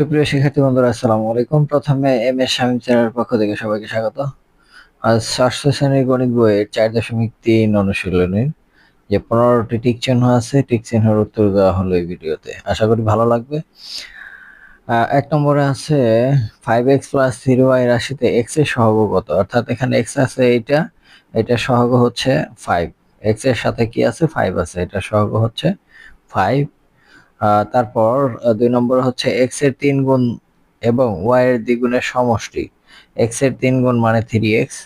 সুপ্রিয় শিক্ষার্থী বন্ধুরা, আসসালামু আলাইকুম। প্রথমে এম এস শামীম চ্যানেলের পক্ষ থেকে সবাইকে স্বাগত। আজ ষষ্ঠ শ্রেণির গণিত বইয়ের চার দশমিক তিন অনুশীলনীর যে পনেরোটি টিক চিহ্ন আছে, টিক চিহ্নের উত্তর দেওয়া হলো এই ভিডিওতে। আশা করি ভালো লাগবে। এক নম্বরে আছে five x plus three y রাশিতে এক্সের সহগ কত? অর্থাৎ এখানে এক্স আছে এইটা, এটা সহগ হচ্ছে ফাইভ এক্সের সাথে কি আছে? ফাইভ আছে। এটা সহগ হচ্ছে ফাইভ তারপর দুই নম্বর হচ্ছে এক্সের তিন গুণ এবং ওয়াই এর দ্বিগুণের সমষ্টি। এক্সের তিন গুণ মানে থ্রি এক্স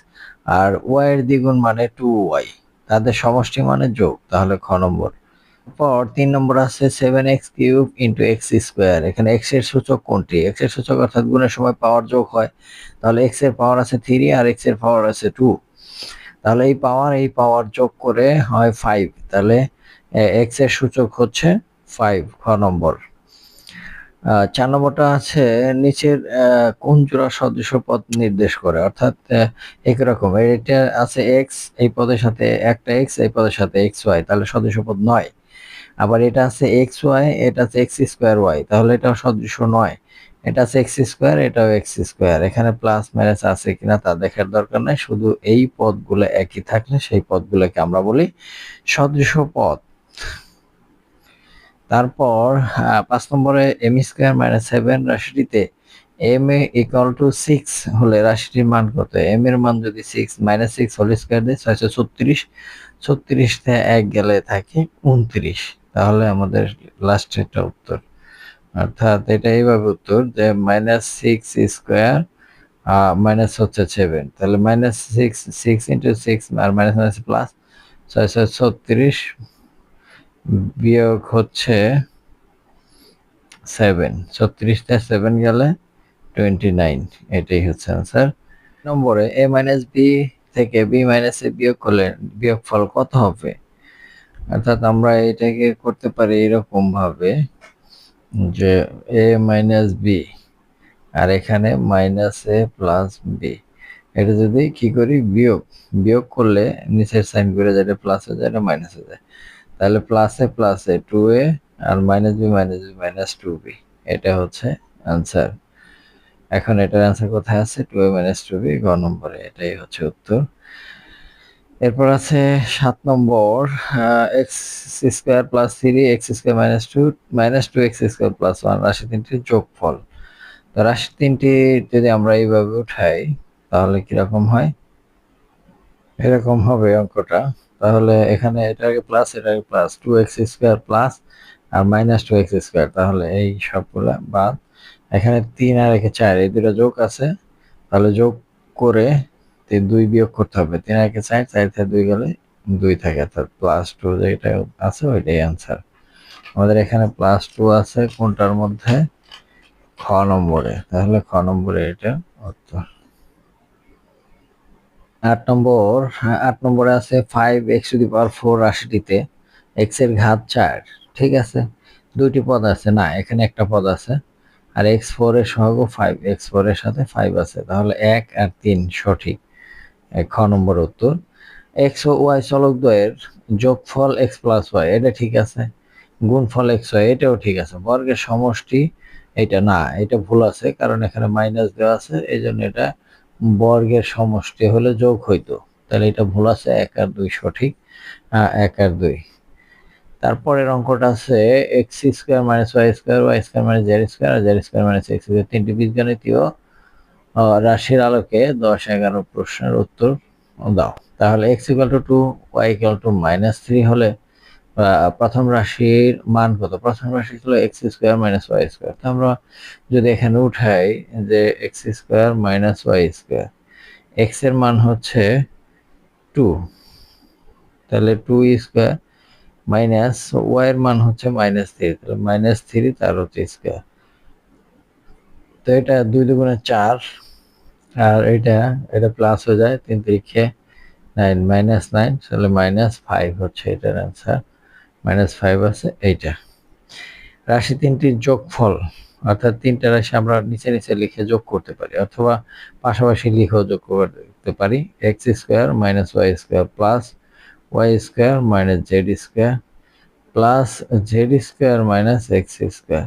আর ওয়াই এর দ্বিগুণ মানে টু ওয়াই তাদের সমষ্টি মানে যোগ, তাহলে খ নম্বর। পর তিন নম্বর আছে seven x cube into x square এখানে এক্সের সূচক কোনটি? এক্সের সূচক অর্থাৎ গুণের সময় পাওয়ার যোগ হয়। তাহলে এক্সের পাওয়ার আছে থ্রি আর এক্সের পাওয়ার আছে টু তাহলে এই পাওয়ার এই পাওয়ার যোগ করে হয় ফাইভ তাহলে এক্সের সূচক হচ্ছে ফাইভ খ নম্বর। চার নম্বরটা আছে, নিচের কোন জোড়া সদৃশ পদ নির্দেশ করে? অর্থাৎ একরকম এটা আছে এক্স এই পদের সাথে একটা এক্স এই পদের সাথে এক্স ওয়াই তাহলে সদৃশ পদ নয়। আবার এটা আছে এক্স ওয়াই এটা আছে এক্স স্কোয়ার ওয়াই তাহলে এটাও সদৃশ নয়। এটা আছে এক্স স্কোয়ার এটাও এক্স স্কোয়ার এখানে প্লাস মাইনাস আছে কিনা তা দেখার দরকার নাই। শুধু এই পদগুলো একই থাকলে সেই পদগুলোকে আমরা বলি সদৃশ পদ। তারপর পাঁচ নম্বরে এম স্কোয়ার মাইনাস সেভেন রাশিটিতে M A equal to six হলে রাশিটির মান কত? এম এর মান যদি six minus six whole square দেয় ছয়শো ছত্রিশ ছত্রিশ থেকে এক গেলে থাকে উনত্রিশ। তাহলে আমাদের লাস্ট এটা উত্তর। অর্থাৎ এটা এইভাবে উত্তর যে মাইনাস সিক্স স্কোয়ার মাইনাস হচ্ছে সেভেন তাহলে minus six six into six আর মাইনাস মাইনাস প্লাস ছয়শো ছত্রিশ বিয়োগ হচ্ছে সেভেন ছত্রিশটা সেভেন গেলে টোয়েন্টি নাইন এটাই হচ্ছে আনসার নম্বরে এ মাইনাস বি থেকে বি মাইনাস এ বিয়োগ করলে বিয়োগ ফল কত হবে? অর্থাৎ আমরা এটাকে করতে পারি এরকম ভাবে যে এ মাইনাস বি আর এখানে মাইনাস এ প্লাস বি এটা যদি কি করি? বিয়োগ। বিয়োগ করলে নিচের সাইন করে যেটা প্লাস হয়ে যায়, এটা মাইনাস হয়ে যায়। তাহলে প্লাসে প্লাসে টু এ আর minus b minus b minus two b এটা হচ্ছে আনসার এখন এটার আনসার কোথায় আছে? Two a minus two b গ নম্বরে, এটাই হচ্ছে উত্তর। এরপর আছে সাত নম্বর x square plus three x square minus two minus two x square plus one রাশি তিনটির যোগফল। তো রাশি তিনটি যদি আমরা এইভাবে উঠাই, তাহলে কীরকম হয়? এরকম হবে অঙ্কটা। তাহলে এখানে এটাকে প্লাস এটাকে plus two x square plus আর মাইনাস টু এক্স স্কোয়ার তাহলে এই সবগুলা বাদ। এখানে তিন আর একে চার, এই দুটো যোগ আছে। তাহলে যোগ করে দুই বিয়োগ করতে হবে। তিন আর একে চার চার থেকে দুই গেলে দুই থাকে। অর্থাৎ প্লাস টু যেটা আছে ওইটাই অ্যান্সার আমাদের এখানে প্লাস টু আছে কোনটার মধ্যে? খ নম্বরে। তাহলে খ নম্বরে এটা উত্তর আট নম্বর হ্যাঁ, আট নম্বরে আছে five x to the power four রাশিটিতে এক্সের ঘাত চার ঠিক আছে? দুইটি পদ আছে না এখানে একটা পদ আছে আর এক্স ফোর এর সহগ ফাইভ এক্স ফোর এর সাথে ফাইভ আছে তাহলে এক আর তিন সঠিক খ নম্বর উত্তর। এক্স ও ওয়াই চলক দ্বয়ের যোগফল এক্স প্লাস ওয়াই এটা ঠিক আছে? গুণফল এক্স ওয়াই এটাও ঠিক আছে বর্গের সমষ্টি এটা না এটা ভুল আছে কারণ এখানে মাইনাস দেওয়া আছে এই জন্য এটা বর্গের সমষ্টি হলে যোগ হইতো। তাহলে এটা ভুল আছে, এক আর দুই সঠিক এক আর দুই। তারপরের অঙ্কটা আছে x square minus y square y square minus z square আর z square minus x square তিনটি বীজগণিতীয় রাশির আলোকে দশ এগারো প্রশ্নের উত্তর দাও। তাহলে x equal to two y equal to minus three হলে প্রথম রাশির মান কত? প্রথম রাশি ছিল x square minus y square তো আমরা যদি এখানে উঠাই যে x square minus y square এক্সের মান হচ্ছে টু তাহলে টু স্কোয়ার মাইনাস ওয়াই এর মান হচ্ছে মাইনাস থ্রি তাহলে মাইনাস থ্রি তার হচ্ছে স্কোয়ার তো এটা দুই দুগুণে চার, আর এটা এটা প্লাস হয়ে যায় তিন তিরিখে নাইন মাইনাস নাইন তাহলে মাইনাস ফাইভ হচ্ছে এটার অ্যান্সার মাইনাস ফাইভ আছে এইটা। রাশি তিনটির যোগফল, অর্থাৎ তিনটা রাশি আমরা নিচে নিচে লিখে যোগ করতে পারি, অথবা পাশাপাশি লিখেও যোগ করতে পারি। X square minus y square plus y square minus z square plus z square minus x square.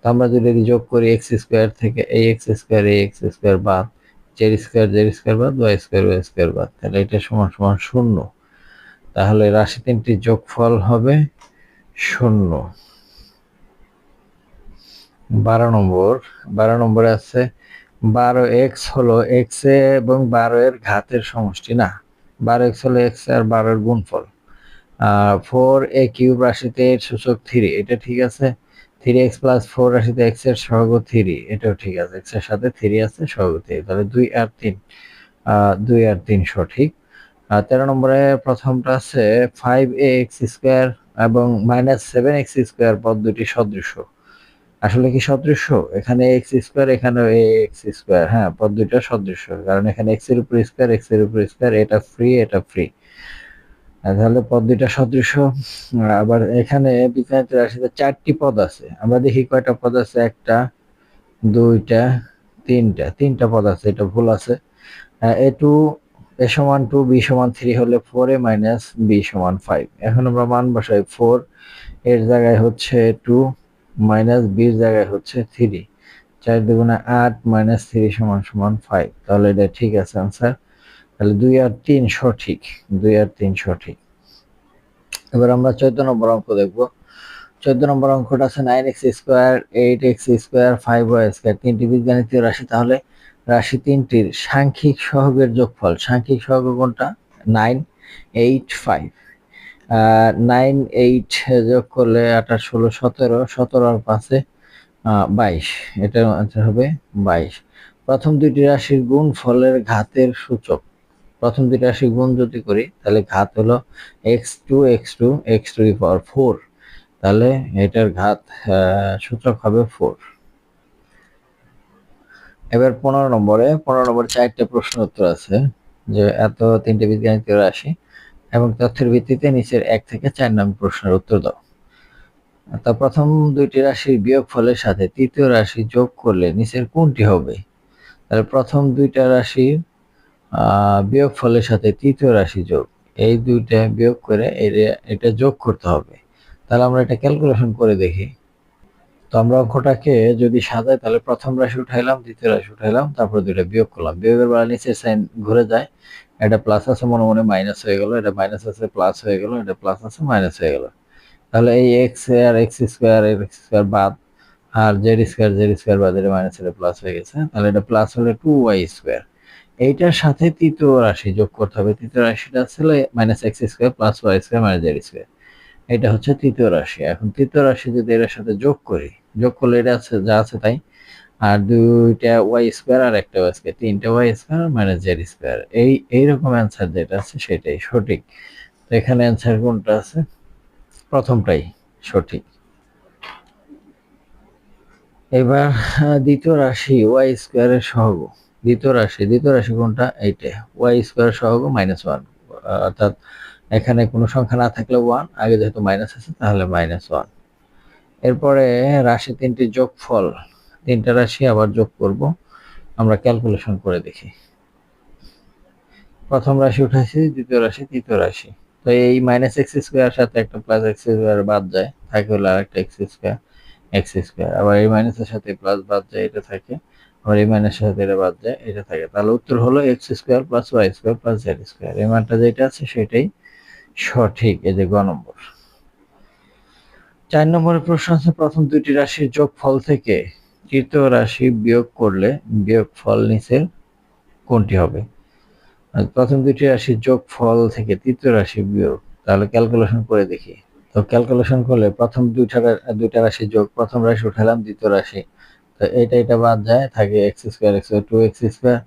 তো আমরা যদি যোগ করি, এক্স স্কোয়ার থেকে এই এক্স স্কোয়ার, এই এক্স স্কোয়ার বাদ, জেড স্কোয়ার জেড স্কোয়ার বাদ, ওয়াই স্কোয়ার ওয়াই স্কোয়ার বাদ, তাহলে এটা সমান সমান শূন্য। তাহলে রাশি তিনটির যোগফল হবে শূন্য। বারো নম্বর, বারো নম্বরে আছে, বারো এক্স হলো এক্স এবং বারো এর ঘাতের সমষ্টি, না? বারো এক্স হলো এক্স আর বারোর গুণফল। ফোর এ কিউব রাশিতে এর সূচক থ্রি এটা ঠিক আছে? থ্রি এক্স প্লাস ফোর রাশিতে এক্সের সহগ থ্রি এটাও ঠিক আছে। এক্সের সাথে থ্রি আছে, সহগ থ্রি তাহলে দুই আর তিন দুই আর তিন সঠিক তেরো নম্বরে প্রথমটা আছে ফাইভ এ এক্স স্কোয়ার এবং মাইনাস সেভেন এক্স স্কোয়ার পদ দুটি সদৃশ। আসলে কি সদৃশ? এখানে এক্স স্কোয়ার এখানে এক্স স্কোয়ার হ্যাঁ পদ দুইটা সদৃশ, কারণ এখানে এক্সের উপর স্কোয়ার এক্সের উপর স্কোয়ার এটা ফ্রি এটা ফ্রি তাহলে পদ দুইটা সদৃশ। আবার এখানে বীজগণিত রাশিতে চারটি পদ আছে। আমরা দেখি কয়টা পদ আছে? একটা, দুইটা, তিনটা। তিনটা পদ আছে, এটা ভুল আছে। এ এ সমান টু বি সমান থ্রি হলে ফোর এ মাইনাস বি সমান ফাইভ এখন আমরা মান বসাই ফোর এর জায়গায় হচ্ছে টু মাইনাস বির জায়গায় হচ্ছে থ্রি চার দুগুণে আট মাইনাস থ্রি সমান সমান ফাইভ তাহলে এটা ঠিক আছে আনসার তাহলে দুই আর তিন সঠিক, দুই আর তিন সঠিক। এবার আমরা চোদ্দ নম্বর অঙ্ক দেখব। চোদ্দ নম্বর অঙ্কটা আছে nine x square eight x square five y square তিনটি বীজগাণিতীয় রাশি, তাহলে রাশি তিনটির সাংখ্যিক সহগের যোগফল, সাংখ্যিক সহগ কোনটা? Nine eight five nine eight যোগ করলে আঠাশ, ষোলো, সতেরো সতেরো আর পাঁচে বাইশ। এটা আনসার হবে বাইশ। প্রথম দুইটি রাশির গুণ ফলের ঘাতের সূচক। প্রথম দুইটি রাশির গুণ যদি করি, তাহলে ঘাত হলো x to x to x to power four তাহলে এটার ঘাত সূচক হবে ফোর এবার পনেরো নম্বরে পনেরো নম্বরে চারটে প্রশ্ন উত্তর আছে, যে এত তিনটে বীজগাণিতীয় রাশি এবং তথ্যের ভিত্তিতে নিচের এক থেকে চার নম্বর প্রশ্নের উত্তর দাও। তা প্রথম দুইটি রাশির বিয়োগ ফলের সাথে তৃতীয় রাশি যোগ করলে নিচের কোনটি হবে? তাহলে প্রথম দুইটা রাশির বিয়োগ ফলের সাথে তৃতীয় রাশি যোগ, এই দুইটা বিয়োগ করে এটা যোগ করতে হবে। তাহলে আমরা এটা ক্যালকুলেশন করে দেখি। তো আমরা অঙ্কটাকে যদি সাজাই, তাহলে প্রথম রাশি উঠাইলাম, দ্বিতীয় রাশি উঠাইলাম, তারপর দুইটা বিয়োগ করলাম। বিয়োগের বেলা নিচের সাইন ঘুরে যায়। এটা প্লাস আছে, মনে মনে মাইনাস হয়ে গেল। এটা মাইনাস আছে প্লাস হয়ে গেল। এটা প্লাস আছে মাইনাস হয়ে গেল। তাহলে এই এক্স আর এক্স স্কোয়ার এক্স স্কোয়ার বাদ, আর জেড স্কোয়ার জেড স্কোয়ার বাদ, এটা মাইনাস এটা প্লাস হয়ে গেছে। তাহলে এটা প্লাস হলে টু ওয়াই স্কোয়ার এইটার সাথে তৃতীয় রাশি যোগ করতে হবে। তৃতীয় রাশিটা ছিল minus x square plus y square minus z square এটা হচ্ছে তৃতীয় রাশি। এখন তৃতীয় রাশি যদি এর সাথে যোগ করি, যোগ করলে এটা আছে, যা আছে তাই। আর দুইটা ওয়াই স্কোয়ার আর একটা ওয়াই স্কোয়ার। তিনটা y square minus z square. এই, এইরকম অ্যান্সার যেটা আছে সেটাই সঠিক। তো এখানে অ্যান্সার কোনটা আছে? প্রথমটাই সঠিক। এবার, দ্বিতীয় রাশি ওয়াই স্কোয়ারের সহগ। দ্বিতীয় রাশি দ্বিতীয় রাশি কোনটা? এইটা। ওয়াই স্কোয়ার সহগ মাইনাস ওয়ান, অর্থাৎ এখানে কোনো সংখ্যা না থাকলে ওয়ান আগে যেহেতু মাইনাস আছে, তাহলে মাইনাস ওয়ান এরপরে রাশি তিনটি যোগফল। তিনটা রাশি আবার যোগ করব। আমরা ক্যালকুলেশন করে দেখি। প্রথম রাশি উঠাইছি, দ্বিতীয় রাশি, তৃতীয় রাশি। তো এই মাইনাস এক্স স্কোয়ার সাথে একটা প্লাস এক্স স্কোয়ার বাদ যায়, থাকে হলো আর একটা এক্স স্কোয়ার এক্স স্কোয়ার আবার এই মাইনাসের সাথে প্লাস বাদ যায়, এটা থাকে। আবার এই মাইনাসের সাথে এটা বাদ যায়, এটা থাকে। তাহলে উত্তর হলো x square plus y square plus z square এই মানটা যেটা আছে, সেটাই সঠিক, এই যে গ নম্বর। চার নম্বরের প্রশ্ন আছে, প্রথম দুইটি রাশির যোগফল থেকে তৃতীয় রাশি বিয়োগ করলে বিয়োগ ফল নিচের কোনটি হবে? প্রথম দুইটি রাশির যোগফল থেকে তৃতীয় রাশি বিয়োগ, তাহলে ক্যালকুলেশন করে দেখি। তো ক্যালকুলেশন করলে প্রথম দুইটা দুইটা রাশি যোগ, প্রথম রাশি উঠালাম দ্বিতীয় রাশি। তো এটা এটা বাদ যায়, থাকে x square x two x square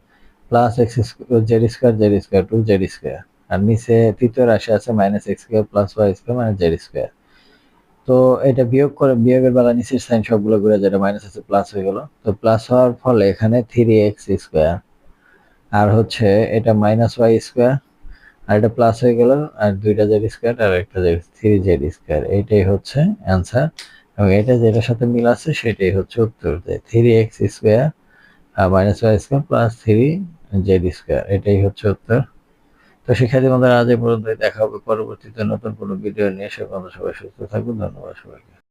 plus x square z square z square two z square আর নিচে তৃতীয় রাশি আছে minus x square plus y square minus z square তো এটা বিয়োগ করে বিয়োগের বেলা নিচের সাইন সবগুলো ঘুরে যেটা মাইনাস আছে প্লাস হয়ে গেল। তো প্লাস হওয়ার ফলে এখানে থ্রি এক্স স্কোয়ার আর হচ্ছে এটা মাইনাস ওয়াই স্কোয়ার আর এটা প্লাস হয়ে গেল, আর দুইটা জেড স্কোয়ার আর একটা জেড থ্রি জেড স্কোয়ার এইটাই হচ্ছে অ্যান্সার এবং এটা যেটার সাথে মিল আছে, সেটাই হচ্ছে উত্তর যে three x square minus y square plus three z square এটাই হচ্ছে উত্তর। তো শিক্ষার্থী বন্ধুরা, আজ পর্যন্ত দেখা হবে পরবর্তীতে নতুন কোনো ভিডিও নিয়ে। সে বন্ধু সবাই সুস্থ থাকুন ধন্যবাদ সবাইকে।